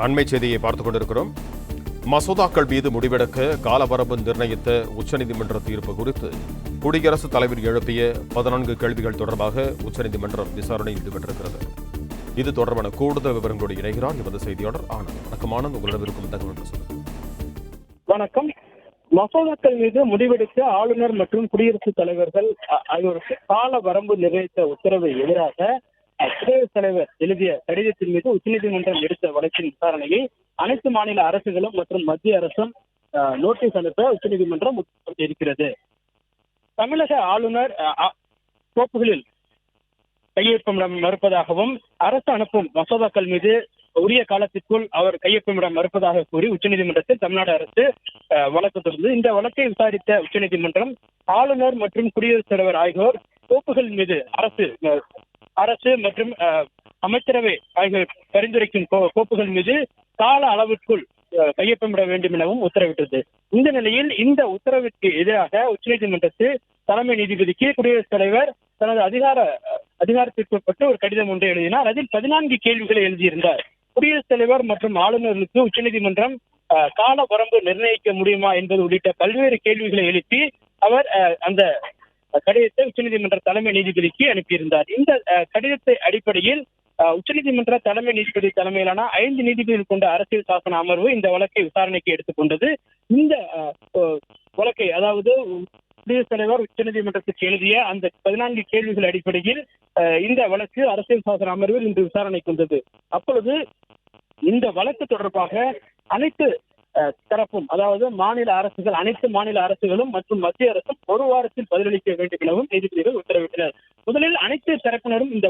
அண்மை செய்தியை பார்த்துக் கொண்டிருக்கிறோம். மசோதாக்கள் மீது முடிவெடுக்க காலவரம்பு நிர்ணயித்த உச்சநீதிமன்ற தீர்ப்பு குறித்து குடியரசுத் தலைவர் எழுப்பிய பதினான்கு கேள்விகள் தொடர்பாக உச்சநீதிமன்றம் விசாரணை ஈடுபட்டிருக்கிறது இது தொடர்பான கூடுதல் விவரங்களோடு இணைகிறார் எமது செய்தியாளர் ஆனந்த். வணக்கம் ஆனந்த். உங்களிடம் இருக்கும் தகவல் வணக்கம். மசோதாக்கள் மீது முடிவெடுக்க ஆளுநர் மற்றும் குடியரசுத் தலைவர்கள் ஆகியோருக்கு கால வரம்பு நிர்ணயித்த உத்தரவை எதிராக குடியரசுத் தலைவர் எழுதிய கடிதத்தின் மீது உச்சநீதிமன்றம் எடுத்த வழக்கின் விசாரணையை அனைத்து மாநில அரசுகளும் மற்றும் மத்திய அரசும் நோட்டீஸ் அனுப்ப உச்சநீதிமன்றம் இருக்கிறது தமிழக ஆளுநர் கோப்புகளில் கையொப்பமிட மறுப்பதாகவும் அரசு அனுப்பும் மசோதாக்கள் மீது உரிய காலத்திற்குள் அவர் கையொப்பமிட மறுப்பதாக கூறி உச்சநீதிமன்றத்தில் தமிழ்நாடு அரசு வழக்கு தொடர்ந்தது இந்த வழக்கை விசாரித்த உச்சநீதிமன்றம் ஆளுநர் மற்றும் குடியரசுத் தலைவர் ஆகியோர் கோப்புகள் மீது அரசு அரசு மற்றும் அஹ், அமைச்சரவை ஆகிய பரிந்துரைக்கும் கோ- கோப்புகள் மீது கால அளவிற்குள் கையொப்பமிட வேண்டும் எனவும் உத்தரவிட்டது. இந்த நிலையில் இந்த உத்தரவிற்கு எதிராக உச்சநீதிமன்றத்தில் தலைமை நீதிபதிக்கு குடியரசுத் தலைவர் தனது அதிகார அதிகாரத்திற்குட்பட்டு ஒரு கடிதம் ஒன்றை எழுதினார். அதில் பதினான்கு கேள்விகளை எழுதியிருந்தார். குடியரசுத் தலைவர் மற்றும் ஆளுநர்களுக்கு உச்சநீதிமன்றம் அஹ், கால வரம்பு நிர்ணயிக்க முடியுமா என்பது உள்ளிட்ட பல்வேறு கேள்விகளை எழுப்பி அவர் அஹ், அந்த கடிதத்தை உச்சநீதிமன்ற தலைமை நீதிபதிக்கு அனுப்பியிருந்தார். இந்த கடிதத்தை அடிப்படையில் உச்சநீதிமன்ற தலைமை நீதிபதி தலைமையிலான ஐந்து நீதிபதிகள் கொண்ட அரசியல் சாசன அமர்வு இந்த வழக்கை விசாரணைக்கு எடுத்துக்கொண்டது. இந்த வழக்கை அதாவது குடியரசுத் தலைவர் உச்சநீதிமன்றத்துக்கு எழுதிய அந்த பதினான்கு கேள்விகள் அடிப்படையில் இந்த வழக்கு அரசியல் சாசன அமர்வில் இன்று விசாரணைக்கு வந்தது. அப்பொழுது இந்த வழக்கு தொடர்பாக அனைத்து தரப்பும் அதாவது மாநில அரசுகள் அனைத்து மாநில அரசுகளும் மற்றும் மத்திய அரசும் ஒரு வாரத்தில் பதிலளிக்க வேண்டும் எனவும் நீதிபதிகள் உத்தரவிட்டனர். முதலில் அனைத்து தரப்பினரும் இந்த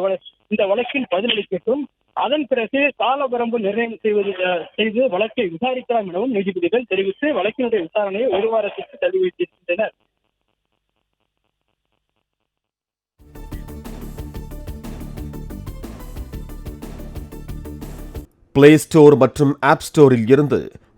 இந்த வழக்கில் பதிலளிக்கட்டும். அதன் பிறகு கால வரம்பு நிர்ணயம் செய்வது செய்து வழக்கை விசாரிக்கலாம் எனவும் நீதிபதிகள் தெரிவித்து வழக்கினுடைய விசாரணையை ஒரு வாரத்திற்கு தள்ளி வைத்திருக்கின்றனர் பிளே ஸ்டோர் மற்றும் ஆப் ஸ்டோரில் இருந்து